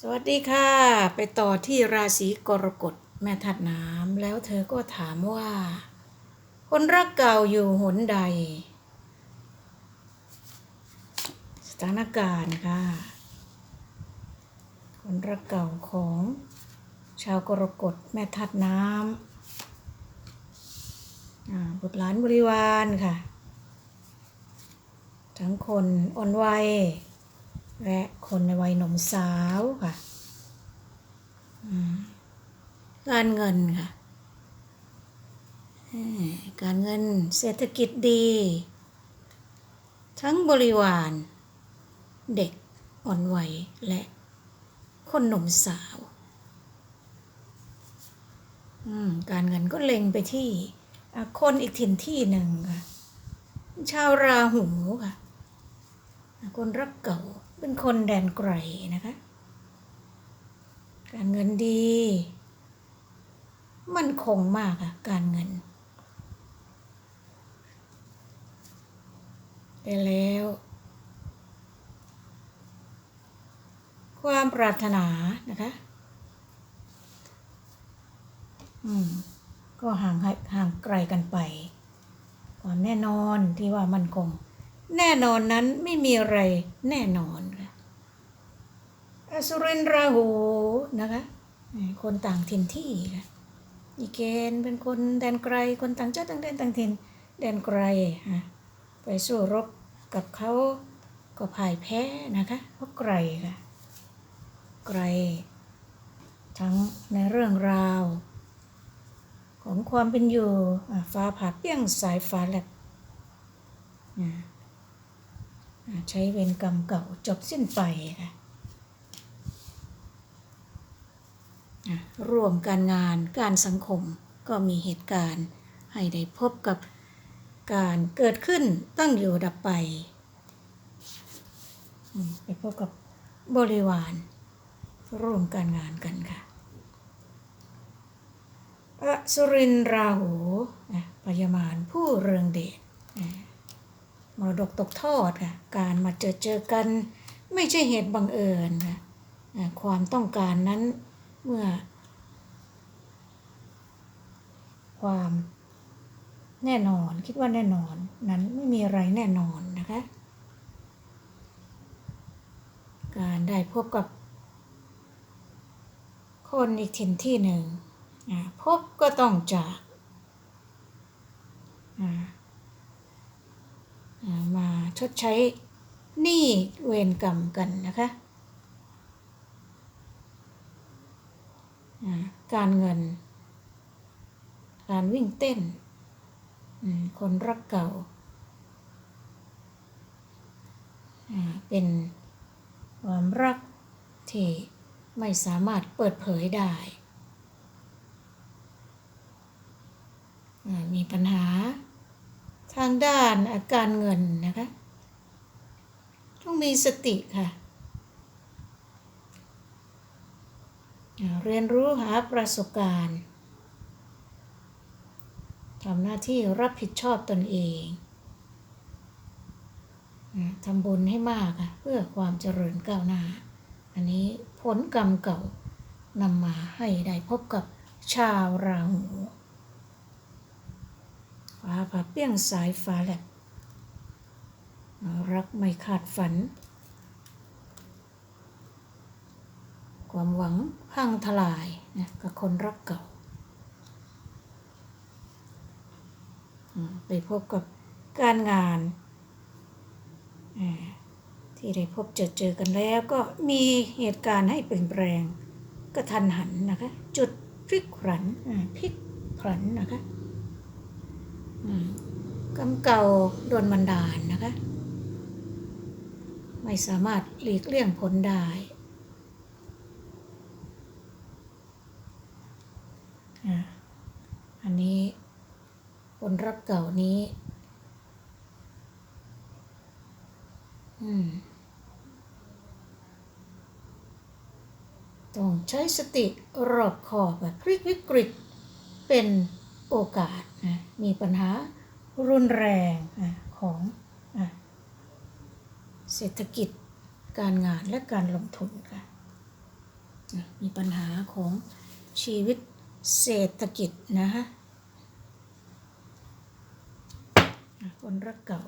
สวัสดีค่ะ ไปต่อที่ราศีกรกฎแม่ทัดน้ำแล้วเธอก็ถามว่า คนรักเก่าอยู่หนใด สถานการณ์ค่ะ คนรักเก่าของ ชาวกรกฎแม่ทัดน้ำบุตรหลานบริวารค่ะ ทั้งคนอ่อนวัย และคนในวัยหนุ่มสาวค่ะ การเงินค่ะ การเงินเศรษฐกิจดี ทั้งบริวาร เด็กอ่อนวัยและคนหนุ่มสาวการเงินก็เล็งไปที่คนอีกถิ่นที่หนึ่งค่ะ ชาวราหูค่ะ คนรักเก่า เป็นคนแดนไกลนะคะ การเงินดี มันคงมากค่ะการเงินแต่แล้ว ความปรารถนานะคะ อืม ก็ห่างห่างไกลกันไป ความแน่นอนที่ว่ามันคง แน่นอนนั้นไม่มีอะไรแน่นอน อสุรินทราหูนะคะ คนต่างถิ่นที่ค่ะอีเกณฑ์เป็นคนแดนไกล คนต่างชาติต่างแดนต่างถิ่นแดนไกลฮะไปสู้รบกับเขาก็พ่ายแพ้นะคะเพราะไกลค่ะไกล ทั้งในเรื่องราว ของความเป็นอยู่ฟ้าผ่าเปี้ยงสายฟ้าแลบใช้เวรกรรมเก่าจบสิ้นไปค่ะอะ ร่วมการงานการสังคมก็มีเหตุการณ์ ให้ได้พบกับการเกิดขึ้นตั้งอยู่ดับไป ไปพบกับบริวารร่วมการงานกันค่ะอสุรินทร์ราหูอะพยามารผู้เรืองเดชมรดกตกทอดค่ะการมาเจอเจอกันไม่ใช่เหตุบังเอิญค่ะความต้องการนั้น เมื่อ ความแน่นอนคิดว่าแน่นอนนั้นไม่มีอะไรแน่นอนนะคะ การได้พบกับคนอีกถิ่นที่หนึ่งพบก็ต้องจากมาชดใช้หนี้เวรกรรมกันนะคะอ่า การเงิน การวิ่งเต้น คนรักเก่า เป็นความรักที่ไม่สามารถเปิดเผยได้ มีปัญหาทางด้านอาการเงินนะคะ ต้องมีสติค่ะอ่า เรียนรู้หาประสบการณ์ทำหน้าที่รับผิดชอบตนเองทำบุญให้มากเพื่อความเจริญก้าวหน้า อันนี้ผลกรรมเก่านำมาให้ได้พบกับชาวราหูฟ้าผ่าเปรี้ยงสายฟ้าแลบรักไม่ขาดฝัน ความหวังพังทลายนะกับคนรักเก่า ไปพบกับการงาน ที่ได้พบเจอเจอกันแล้วก็มีเหตุการณ์ให้เปลี่ยนแปลงกระทันหันนะคะ จุดพลิกผันพลิกผันนะคะกรรมเก่าโดนบันดาลนะคะ ไม่สามารถหลีกเลี่ยงผลได้ อันนี้คนรักเก่านี้ อืมต้องใช้สติรอบคอบแบบพลิกวิกฤตเป็นโอกาสนะมีปัญหารุนแรงอะของอะเศรษฐกิจการงานและการลงทุนค่ะมีปัญหาของชีวิต เศรษฐกิจนะฮะคนรักเก่า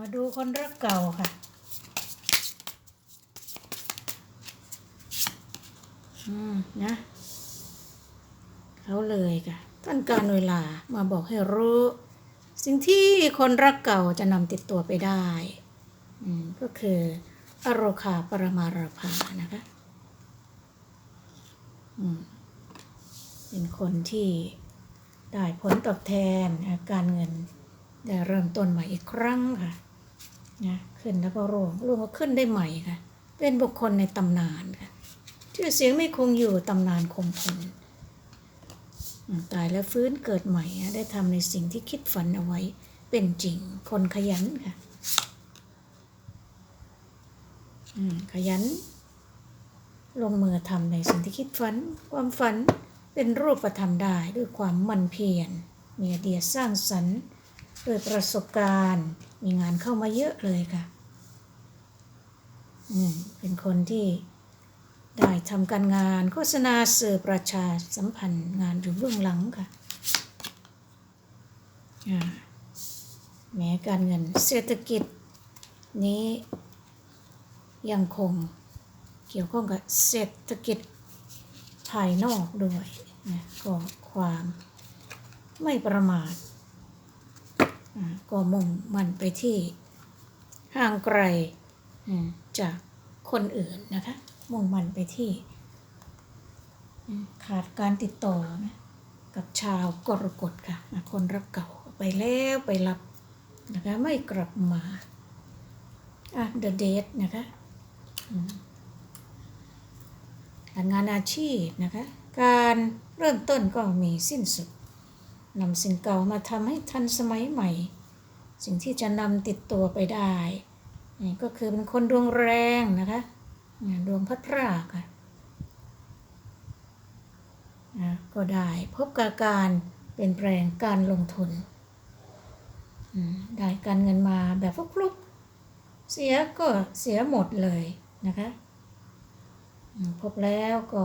มาดูคนรักเก่าค่ะ อืม นะ เขาเลยค่ะท่านการเวลามาบอกให้รู้ สิ่งที่คนรักเก่าจะนำติดตัวไปได้ อืม ก็คืออโรคาปรมาราภานะคะ อืม เป็นคนที่ได้ผลตอบแทนการเงินได้เริ่มต้นใหม่อีกครั้งค่ะนะขึ้นแล้วก็ร่วงร่วงก็ขึ้นได้ใหม่ค่ะ เป็นบุคคลในตำนานค่ะชื่อเสียงไม่คงอยู่ตำนานคงทนอืมตายแล้วฟื้นเกิดใหม่ได้ทำในสิ่งที่คิดฝันเอาไว้เป็นจริง คนขยันค่ะขยัน ลงมือทำในสิ่งที่คิดฝัน ความฝัน เป็นรูปธรรมได้ด้วยความมั่นเพียร มีไอเดียสร้างสรรค์ด้วยประสบการณ์ มีงานเข้ามาเยอะเลยค่ะ อืม เป็นคนที่ได้ทำการงานโฆษณาสื่อประชาสัมพันธ์งานอยู่เบื้องหลังค่ะแม้การเงินเศรษฐกิจนี้ยังคงเกี่ยวข้องกับเศรษฐกิจ ภายนอกด้วยนะก็ความไม่ประมาทก็มุ่งมั่นไปที่ห่างไกลจากคนอื่นนะคะ มุ่งมั่นไปที่ขาดการติดต่อนะกับชาวกรกฎค่ะ คนรักเก่าไปแล้วไปรับนะคะไม่กลับมาอะ The Date นะคะ การงานอาชีพนะคะ การเริ่มต้นก็มีสิ้นสุดนำสิ่งเก่ามาทำให้ทันสมัยใหม่ สิ่งที่จะนำติดตัวไปได้นี่ก็คือเป็นคนดวงแรงนะคะดวงพัดพรากค่ะก็ได้พบกับการเปลี่ยนแปลงการลงทุน ได้การเงินมาแบบฟลุกๆ เสียก็เสียหมดเลยนะคะ พบแล้วก็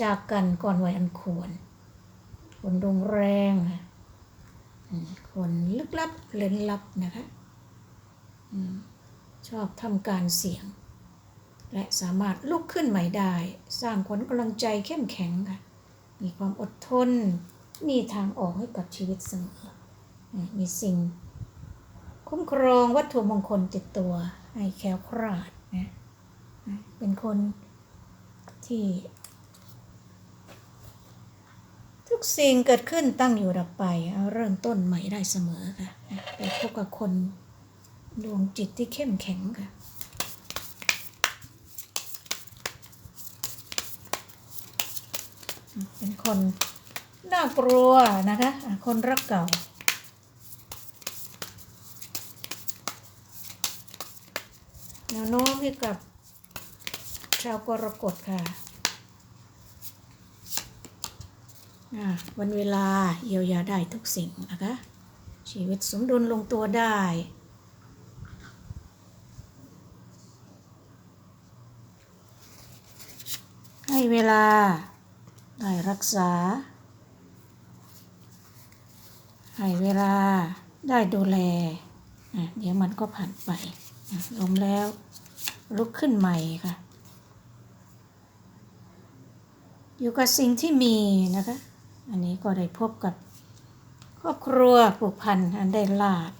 จากกันก่อนวัยอันควร คนดงแรงค่ะอืมคนลึกลับเล่นลับนะคะชอบทำการเสี่ยง และสามารถลุกขึ้นใหม่ได้ สร้างขวัญกำลังใจเข้มแข็งค่ะ มีความอดทน มีทางออกให้กับชีวิตเสมอ มีสิ่งคุ้มครองวัตถุมงคลติดตัว ให้แคล้วคลาดนะ เป็นคน ที่ ทุกสิ่งเกิดขึ้นตั้งอยู่ดับไป เอาเริ่มต้นใหม่ได้เสมอค่ะไปพบกับคนดวงจิตที่เข้มแข็งค่ะเป็นคนน่ากลัวนะคะ คนรักเก่า แนวโน้มให้กับ ชาวกรกฎค่ะวันเวลาเยียวยาได้ทุกสิ่งนะคะ ชีวิตสมดุลลงตัวได้ ให้เวลา ได้รักษา ให้เวลาได้ดูแล เดี๋ยวมันก็ผ่านไปล้มแล้วลุกขึ้นใหม่ค่ะ อยู่กับสิ่งที่มีนะคะ อันนี้ก็ได้พบกับครอบครัวผูกพันอันได้ลาบ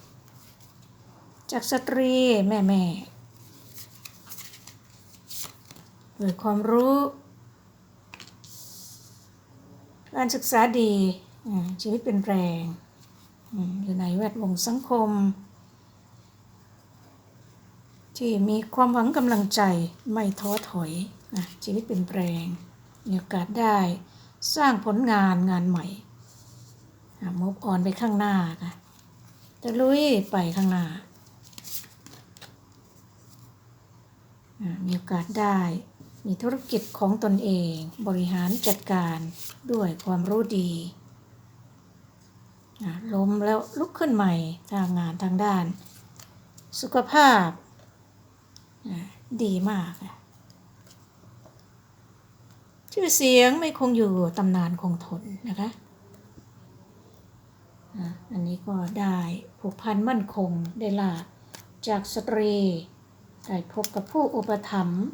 จากสตรีแม่แม่ด้วยความรู้ การศึกษาดี ชีวิตเป็นแรง อยู่ในแวดวงสังคม ที่มีความหวังกำลังใจไม่ท้อถอย ชีวิตเป็นแรง มีโอกาสได้สร้างผลงานงานใหม่มุกออนไปข้างหน้าค่ะจะลุยไปข้างหน้า มีโอกาสได้ มีธุรกิจของตนเอง บริหารจัดการด้วยความรู้ดีล้มแล้วลุกขึ้นใหม่ทางงานทางด้าน สุขภาพดีมากอะ ชื่อเสียงไม่คงอยู่ตำนานคงทนนะคะอันนี้ก็ได้ผูกพันมั่นคงได้ลาจากสตรี ได้พบกับผู้อุปถัมภ์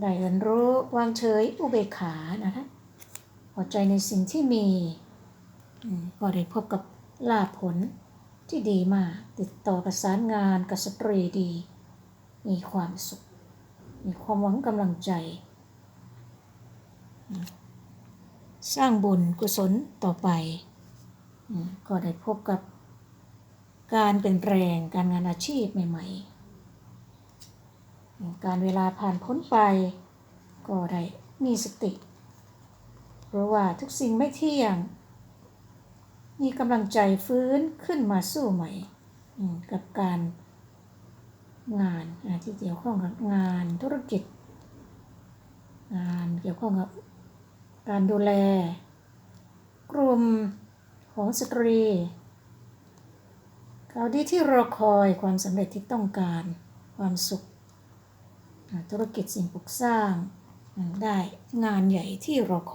ได้เรียนรู้วางเฉยอุเบกขานะคะพอใจในสิ่งที่มีก็ได้พบกับลาผลที่ดีมากติดต่อประสานงานกับสตรีดี มีความสุข มีความหวังกำลังใจ สร้างบุญกุศลต่อไป ก็ได้พบกับการเปลี่ยนแปลงการงานอาชีพใหม่ ๆ การเวลาผ่านพ้นไป ก็ได้มีสติ เพราะว่าทุกสิ่งไม่เที่ยง มีกำลังใจฟื้นขึ้นมาสู้ใหม่ กับการงานที่เกี่ยวข้องกับงานธุรกิจ งานเกี่ยวข้องกับ การดูแล กลุ่มของสตรีคราวดีที่รอคอยความสำเร็จที่ต้องการความสุข ธุรกิจสิ่งปลูกสร้างได้งานใหญ่ที่รอคอย